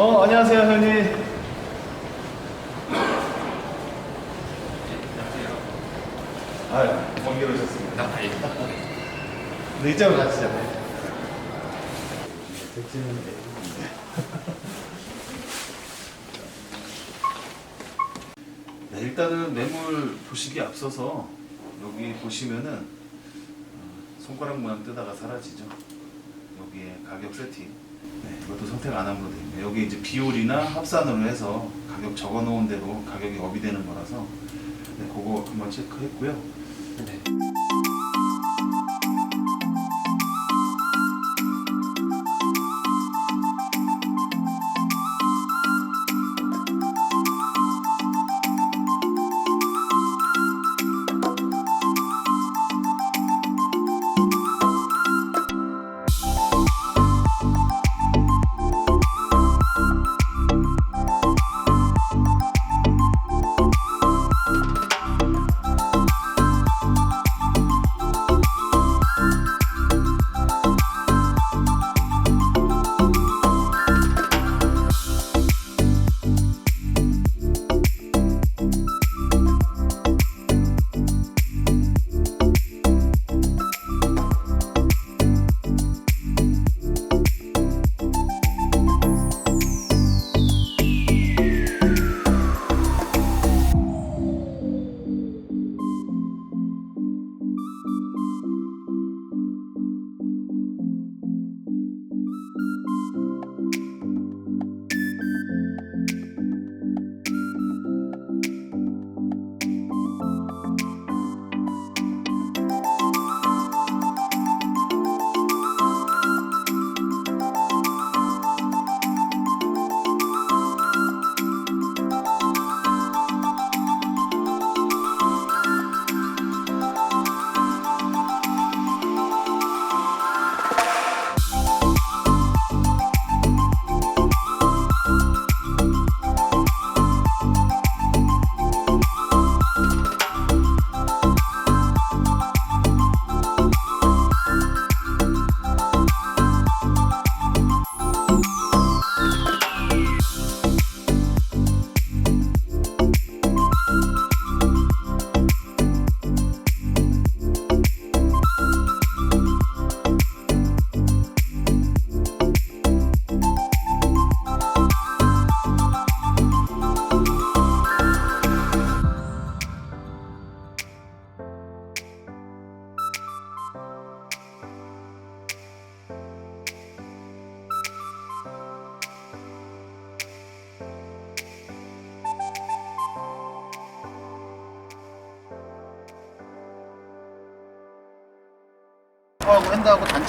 어, 안녕하세요, 형님. 아, 먼길 오셨습니다. 네, 이쪽으로 가시죠. 백지는 네, 일단은 매물 보시기 앞서서 여기 보시면은 어, 손가락 모양 뜨다가 사라지죠. 여기에 가격 세팅. 네, 이것도 선택 안 함으로 됩니다. 여기 이제 비율이나 합산으로 해서 가격 적어 놓은 대로 가격이 업이 되는 거라서 네, 그거 한번 체크했고요. 네.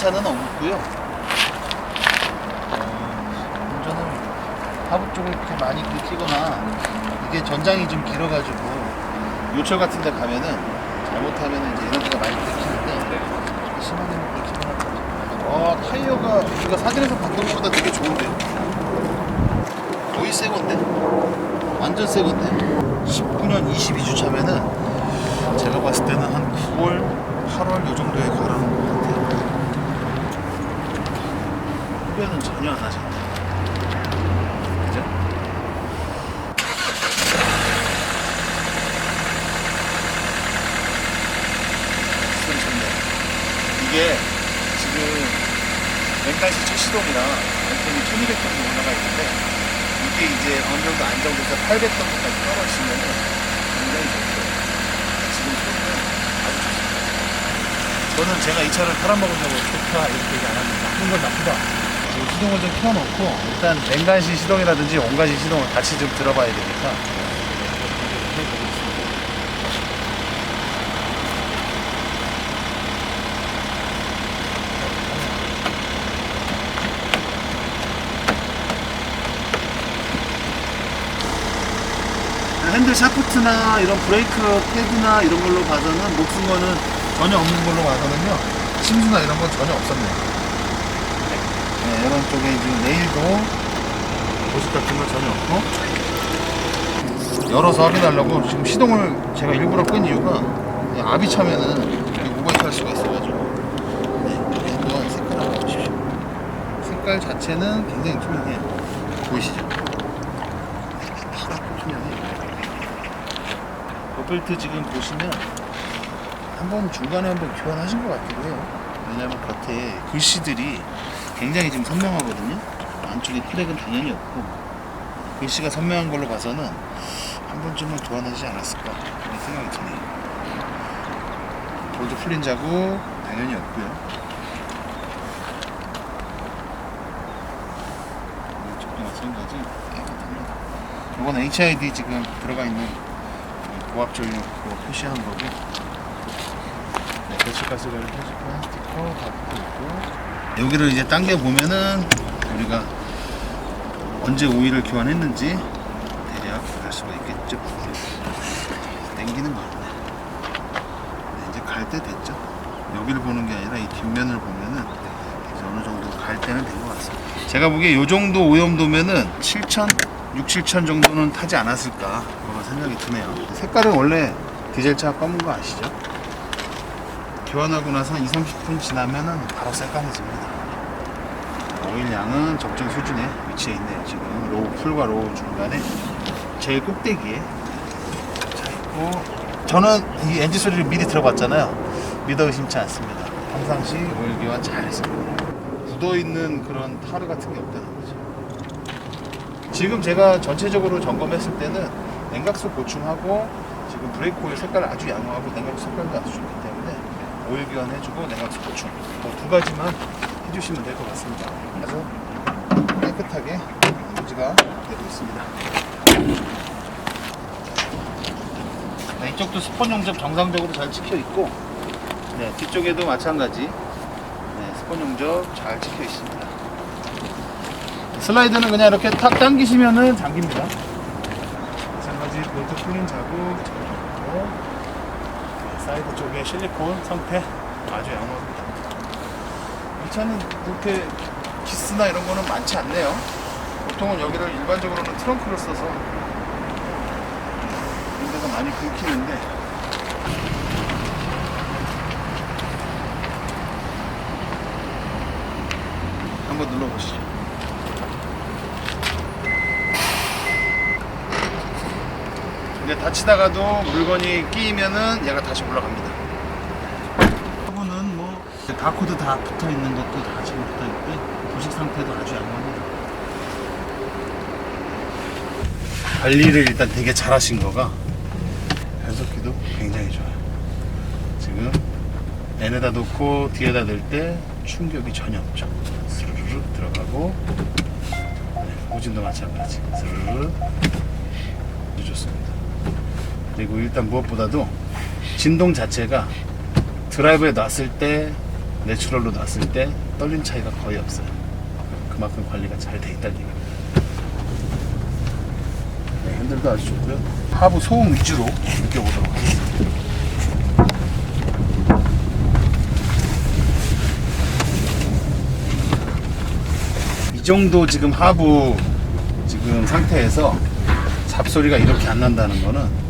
차는 없고요. 어, 운전은 하부 쪽을 이렇게 많이 긁히거나 이게 전장이 좀 길어가지고 요철 같은 데 가면은 잘못하면 이제 에너지가 많이 긁히는데 그렇게 심하게 긁히거나. 와 타이어가 우리가 사진에서 봤던 것보다 되게 좋은데요? 거의 새 건데? 완전 새 건데? 19년 22주 차면은 제가 봤을 때는 한 9월, 8월 요 정도에 가라는 것 같아요. 후배는 전혀 안 하잖아. 그죠? 좋네. 이게 지금 맹간시 첫 시동이라 앰플이 1200 정도 올라가 있는데 이게 이제 어느 정도 안정돼서 800 정도까지 떨어지면은 굉장히 좋고요. 지금 소리는 아주 좋습니다. 저는 제가 이 차를 팔아먹으려고 좋다 이렇게 얘기 안 합니다. 나쁜 건 나쁘다. 시동을 좀 켜놓고 일단 냉간시 시동이라든지 온간시 시동을 같이 좀 들어봐야 되니까. 핸들 샤프트나 이런 브레이크 패드나 이런 걸로 봐서는 목숨 거는 전혀 없는 걸로 봐서는요 침수나 이런 건 전혀 없었네요 네, 이런 쪽에 이제 네일도 보습 같은 거 전혀 없고 열어서 확인하려고 지금 시동을 제가 일부러 끈 이유가 압이 차면은 우버할 수가 있어가지고 네, 한번 색깔 한번 보십시오 색깔 자체는 굉장히 투명해요 보이시죠? 파랗고 투명해. 버펠트 지금 보시면 한번 중간에 한번 교환하신 것 같기도 해요. 왜냐하면 겉에 글씨들이 굉장히 지금 선명하거든요. 안쪽에 크랙은 당연히 없고 글씨가 선명한 걸로 봐서는 한 번쯤은 교환하지 않았을까 그런 생각이 드네요. 볼도 풀린 자국 당연히 없고요. 이쪽도 마찬가지 깨끗합니다. 이건 HID 지금 들어가 있는 고압 전류 그거 표시한 거고 네, 배출가스를 표시한 스티커 갖고 있고 여기를 이제 당겨 보면은 우리가 언제 오일을 교환했는지 대략 알 수가 있겠죠. 땡기는 거 같네. 네, 이제 갈 때 됐죠. 여기를 보는 게 아니라 이 뒷면을 보면은 이제 어느 정도 갈 때는 된 것 같습니다. 제가 보기에 요 정도 오염도면은 7천, 6, 7천 정도는 타지 않았을까 생각이 드네요. 색깔은 원래 디젤차 검은 거 아시죠? 교환하고 나서 한 2, 30분 지나면은 바로 새까매집니다. 오일 양은 적정 수준에 위치해 있네요. 지금 로우 풀과 로우 중간에 제일 꼭대기에 자 있고 저는 이 엔진 소리를 미리 들어봤잖아요. 믿어 의심치 않습니다. 평상시 오일 교환 잘 했습니다. 굳어 있는 그런 타르 같은 게 없다는 거죠. 지금 제가 전체적으로 점검했을 때는 냉각수 보충하고 지금 브레이크 오일 색깔을 아주 양호하고 냉각수 색깔도 아주 좋기 때문에 오일 교환 해주고 냉각수 보충 뭐두 가지만 해주시면 될 것 같습니다. 아주 깨끗하게 유지가 되고 있습니다. 네, 이쪽도 스폰 용접 정상적으로 잘 찍혀 있고 네, 뒤쪽에도 마찬가지 네, 스폰 용접 잘 찍혀 있습니다. 슬라이드는 그냥 이렇게 탁 당기시면은 잠깁니다. 마찬가지 볼트 풀린 자국 사이드 쪽에 실리콘 상태 아주 양호합니다. 이 차는 그렇게 기스나 이런 거는 많지 않네요. 보통은 여기를 일반적으로는 트렁크를 써서 이런 데가 많이 긁히는데 한번 눌러보시죠. 근데 다치다가도 물건이 끼이면은 얘가 다시 올라갑니다. 화분은 뭐 가코드 다 붙어 있는 것도 다 지금 붙어 있고 부식 상태도 아주 양호합니다. 관리를 일단 되게 잘하신 거가 변속기도 굉장히 좋아요. 지금 N에다 놓고 뒤에다 넣을 때 충격이 전혀 없죠. 스르르 들어가고 네, 호진도 마찬가지. 스르르 좋습니다. 그리고 일단 무엇보다도 진동 자체가 드라이브에 놨을 때 내추럴로 놨을 때 떨림 차이가 거의 없어요. 그만큼 관리가 잘 돼 있다는 얘기입니다. 네, 핸들도 아주 좋고요. 하부 소음 위주로 느껴보도록 하겠습니다. 이 정도 지금 하부 지금 상태에서 잡소리가 이렇게 안 난다는 거는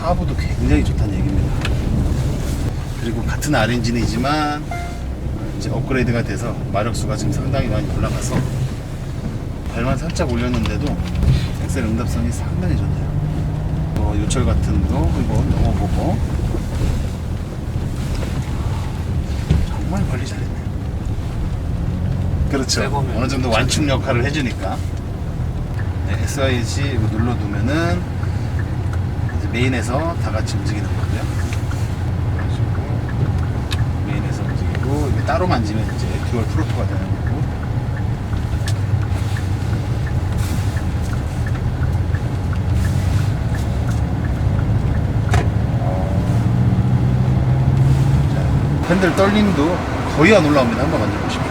하부도 굉장히 좋다는 얘기입니다. 그리고 같은 R 엔진이지만 이제 업그레이드가 돼서 마력수가 지금 상당히 많이 올라가서 발만 살짝 올렸는데도 엑셀 응답성이 상당히 좋네요. 뭐 요철 같은 거 한번 넘어보고 정말 관리 잘했네요. 그렇죠. 어느 정도 완충 역할을 해주니까 네, 이거 눌러두면은 메인에서 다 같이 움직이는 거고요. 메인에서 움직이고 이게 따로 만지면 이제 듀얼 프로토가 되는 거고. 자, 핸들 떨림도 거의 안 올라옵니다. 한번 만져보십시오.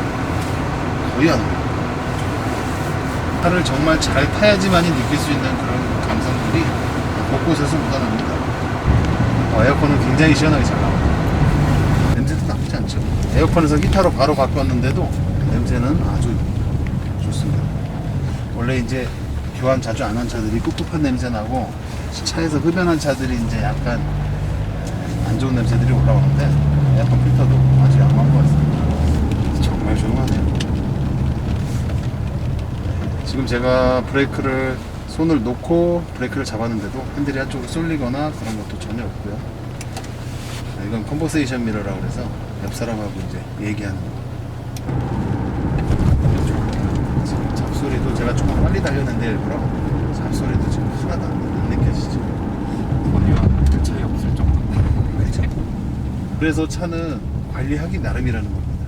거의 안 올라옵니다. 차를 정말 잘 타야지만이 느낄 수 있는 그런 감성들이 곳곳에서 묻어납니다. 어, 에어컨은 굉장히 시원하게 잘 나옵니다. 냄새도 나쁘지 않죠. 에어컨에서 히터로 바로 바꿨는데도 냄새는 아주 좋습니다. 원래 이제 교환 자주 안 한 차들이 꿉꿉한 냄새 나고 차에서 흡연한 차들이 이제 약간 안 좋은 냄새들이 올라오는데 에어컨 필터도 아주 양호한 것 같습니다. 정말 조용하네요. 지금 제가 브레이크를 손을 놓고 브레이크를 잡았는데도 핸들이 한쪽으로 쏠리거나 그런 것도 전혀 없고요. 자, 이건 컨버세이션 미러라고 그래서 옆 사람하고 이제 얘기하는 거. 잡소리도 제가 조금 빨리 달렸는데 일부러 잡소리도 지금 하나도 안 느껴지죠. 별 차이 없을 정도. 그렇죠. 그래서 차는 관리하기 나름이라는 겁니다.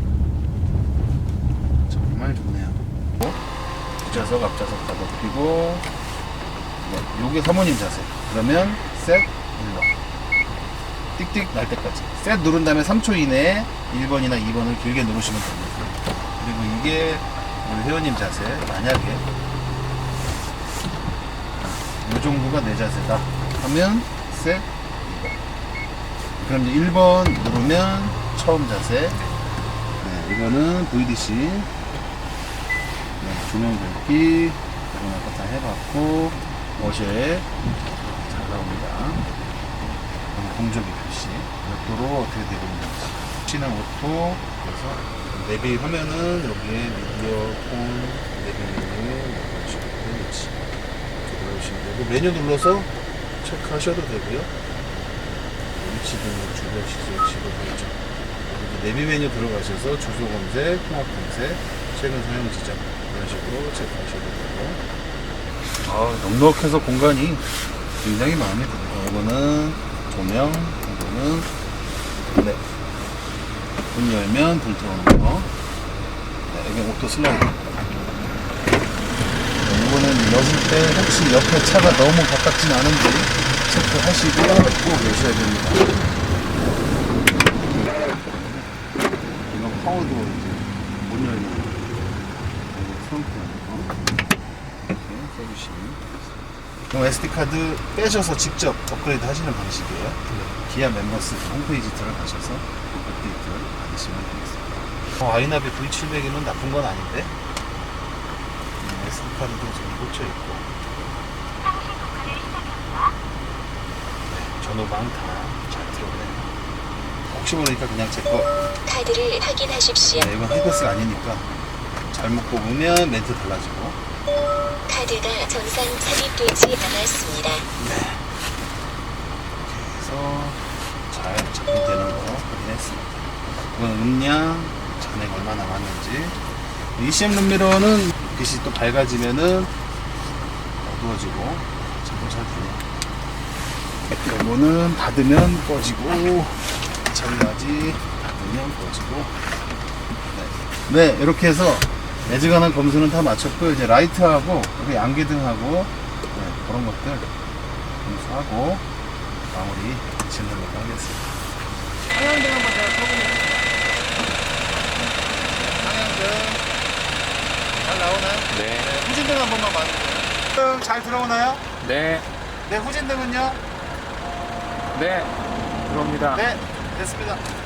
정말 좋네요. 뒷좌석, 앞좌석 다 높이고, 네, 요게 사모님 자세. 그러면 셋, 1번. 띡띡 날 때까지. 셋 누른 다음에 3초 이내에 1번이나 2번을 길게 누르시면 됩니다. 그리고 이게 우리 회원님 자세. 만약에 이 정도가 내 자세다 하면 셋, 2번. 그럼 이제 1번 누르면 처음 자세. 네, 이거는 VDC. 네, 조명 밝기. 이건 아까 다 해봤고, 어제 잘 나옵니다. 공조기 표시. 몇 도로 어떻게 되고 있는지. 신한 오토. 그래서 내비 하면은 여기에 미디어, 폰, 내비 메뉴, 이런 식으로 위치. 이렇게 들어오시면 되고, 메뉴 눌러서 체크하셔도 되고요. 위치 등록 주변 시설 지도. 그리고 내비 메뉴 들어가셔서 주소 검색, 통합 검색, 최근 사용 지점 이런 식으로 체크하셔도 되고. 아 넉넉해서 공간이 굉장히 마음에 들어요. 이거는 조명, 이거는 네. 문 열면 불 들어오는 거. 네, 이게 오토 슬라이드. 이거는 여실 때 혹시 옆에 차가 너무 가깝진 않은지 체크하시고 꼭 내셔야 됩니다. 이건 파워도 이제 거. 이거 트렁크 이렇게 써주시면. 그럼 SD 카드 빼셔서 직접 업그레이드 하시는 방식이에요. 기아 멤버스 홈페이지 들어가셔서 업데이트 받으시면 되겠습니다. 어, 아이나비 V700이면 나쁜 건 아닌데 음, SD카드도 지금 꽂혀 있고 네, 전후방 다잘 들어오네요 혹시 모르니까 그냥 제거 카드를 확인하십시오. 네, 이건 하이패스가 아니니까 잘못 뽑으면 멘트 달라지고 카드가 정상 삽입되지 않았습니다. 그래서 잘 정리되는 거 확인했습니다. 이건 음량 잔액 얼마 남았는지. ECM 룸미러는 빛이 또 밝아지면은 어두워지고 잘 되네요. 이거는 받으면 꺼지고 마찬가지 받으면 꺼지고. 네. 네 이렇게 해서 애즈간한 검수는 다 마쳤고요 이제 라이트하고 여기 양계등하고 네, 그런 것들 검수하고 마무리 걸로 하겠습니다 방향등 한번 제가 써보겠습니다 방향등 잘 나오나요? 네. 후진등 한 번만 봐주세요 잘 들어오나요? 네. 네 후진등은요? 네. 들어옵니다. 네 됐습니다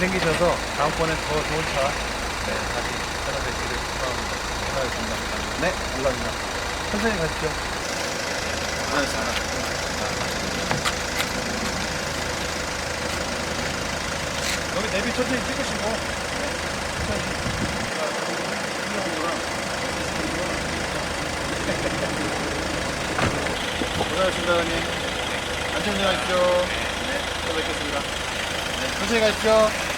생기셔서 다음번에 더 좋은 차 네, 다시 찾아뵙기를 소망합니다. 고생하셨습니다. 네, 감사합니다. 천천히 가십시오. 고생하셨습니다. 여기 내비 천천히 찍으시고 고생하셨습니다, 형님. 안전히 가십시오. 네, 또 뵙겠습니다. 네, 천천히 가십시오.